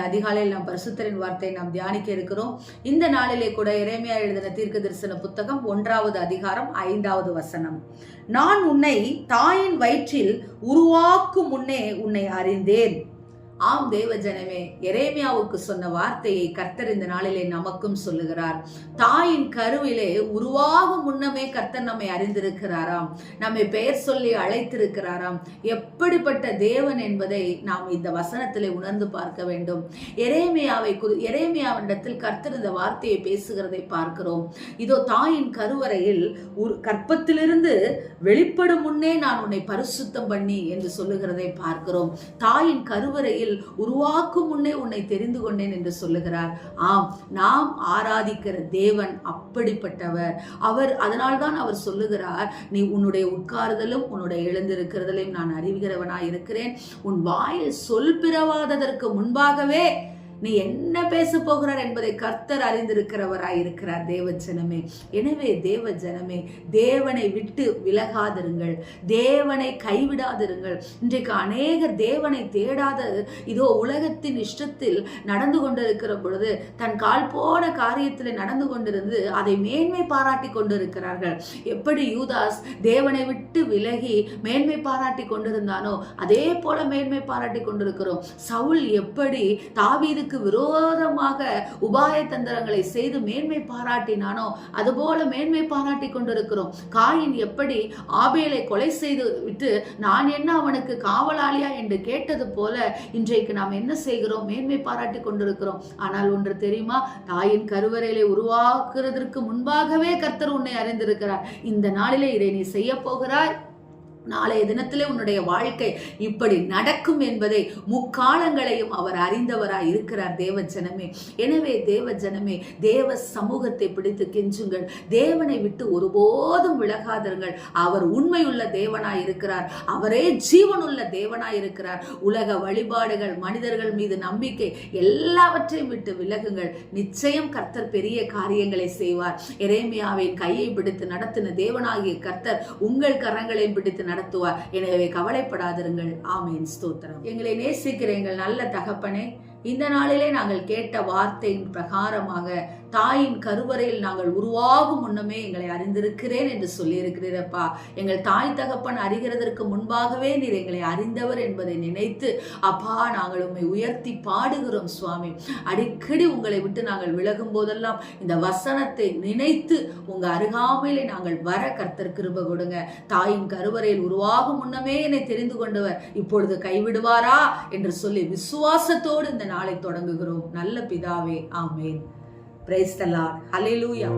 அதிகாலையில் நாம் பரிசுத்தரின் வார்த்தை நாம் தியானிக்க இருக்கிறோம். இந்த நாளிலே கூட இறைமையா எழுதின தீர்க்க தரிசன புத்தகம் ஒன்றாவது அதிகாரம் ஐந்தாவது வசனம். நான் உன்னை தாயின் வயிற்றில் உருவாக்கும் முன்னே உன்னை அறிந்தேன். ஆம் தேவ ஜனமே எரேமியாவுக்கு சொன்ன வார்த்தையை கர்த்தர் இந்த நாளிலே நமக்கும் சொல்லுகிறார். தாயின் கருவிலே உருவாகும் முன்னமே கர்த்தர் நம்மை அறிந்திருக்கிறாராம். நம்மை பெயர் சொல்லி அழைத்திருக்கிறாராம். எப்படிப்பட்ட தேவன் என்பதை நாம் இந்த வசனத்திலே உணர்ந்து பார்க்க வேண்டும். எரேமியாவை குறி எரேமியாவிடத்தில் கர்த்தர் இந்த வார்த்தையை பேசுகிறதை பார்க்கிறோம். இதோ தாயின் கருவறையில் கற்பத்திலிருந்து வெளிப்படும் முன்னே நான் உன்னை பரிசுத்தம் பண்ணி என்று சொல்லுகிறதை பார்க்கிறோம். தாயின் கருவறையில் உருவாக்கும் முன்னே உன்னை தெரிந்து கொண்டேன் என்று சொல்லுகிறார். ஆம் நாம் ஆராதிக்கிற தேவன் அப்படிப்பட்டவர். அவர் அதனால்தான் அவர் சொல்லுகிறார் நீ உன்னுடைய உட்காருதலும் உன்னுடைய எழுந்திருக்கிறதலையும் நான் அறிவுகிறவனாய் இருக்கிறேன் உன் வாயில் சொல் பிறவாததற்கு முன்பாகவே நீ என்ன பேச போகிறார் என்பதை கர்த்தர் அறிந்திருக்கிறவராய் இருக்கிறார் தேவ ஜனமே எனவே தேவ ஜனமே தேவனை விட்டு விலகாதிருங்கள். தேவனை கைவிடாதிருங்கள். இன்றைக்கு அநேகர் தேவனை தேடாத இதோ உலகத்தின் இஷ்டத்தில் நடந்து கொண்டிருக்கிற பொழுது தன் கால் போன காரியத்தில் நடந்து கொண்டிருந்து அதை மேன்மை பாராட்டி கொண்டிருக்கிறார்கள். எப்படி யூதாஸ் தேவனை விட்டு விலகி மேன்மை பாராட்டி கொண்டிருந்தானோ அதே போல மேன்மை பாராட்டி கொண்டிருக்கிறோம். சவுல் எப்படி தாவீது தேவனுக்கு விரோதமாக உபாய தந்திரங்களை செய்து மேன்மை பாராட்டினானோ அதுபோல மேன்மை பாராட்டி கொண்டிருக்கிறோம். காயின் எப்படி ஆபேலை கொலை செய்து விட்டு நான் என்ன அவனுக்கு காவலாளியா என்று கேட்டது போல இன்றைக்கு நாம் என்ன செய்கிறோம்? மேன்மை பாராட்டி கொண்டிருக்கிறோம். ஆனால் ஒன்று தெரியுமா? தாயின் கருவறையிலே உருவாக்குறதற்கு முன்பாகவே கர்த்தர் உன்னை அறிந்திருக்கிறார். இந்த நாளிலே இதை நீ செய்ய போகிறாய்? நாளைய தினத்திலே உன்னுடைய வாழ்க்கை இப்படி நடக்கும் என்பதை முக்காலங்களையும் அவர் அறிந்தவராய் இருக்கிறார் தேவ ஜனமே எனவே தேவ ஜனமே தேவ சமூகத்தை பிடித்து கெஞ்சுங்கள். தேவனை விட்டு ஒருபோதும் விலகாதருங்கள் அவர் உண்மையுள்ள தேவனாய் இருக்கிறார். அவரே ஜீவனுள்ள தேவனாய் இருக்கிறார். உலக வழிபாடுகள் மனிதர்கள் மீது நம்பிக்கை எல்லாவற்றையும் விட்டு விலகுங்கள். நிச்சயம் கர்த்தர் பெரிய காரியங்களை செய்வார். எரேமியாவின் கையை பிடித்து நடத்தின தேவனாகிய கர்த்தர் உங்கள் கரங்களை பிடித்து நடத்துவார். எனவே கவலைப்படாதிருங்கள். ஆமேன். ஸ்தோத்திரம். எங்களை நேசிக்கிற எங்கள் நல்ல தகப்பனே இந்த நாளிலே நாங்கள் கேட்ட வார்த்தையின் பிரகாரமாக தாயின் கருவறையில் நாங்கள் உருவாகும் முன்னமே எங்களை அறிந்திருக்கிறேன் என்று சொல்லியிருக்கிறீரப்பா. எங்கள் தாய் தகப்பன் அறிகிறதற்கு முன்பாகவே நீர் எங்களை அறிந்தவர் என்பதை நினைத்து அப்பா நாங்கள் உண்மை உயர்த்தி பாடுகிறோம் சுவாமி. அடிக்கடி உங்களை விட்டு நாங்கள் விலகும் போதெல்லாம் இந்த வசனத்தை நினைத்து உங்க அருகாமையிலே நாங்கள் வர கர்த்தர் கிருப கொடுங்க. தாயின் கருவறையில் உருவாகும் முன்னமே என்னை தெரிந்து கொண்டவர் இப்பொழுது கைவிடுவாரா என்று சொல்லி விசுவாசத்தோடு இந்த நாளை தொடங்குகிறோம். நல்ல பிதாவே ஆமேன். Praise the Lord hallelujah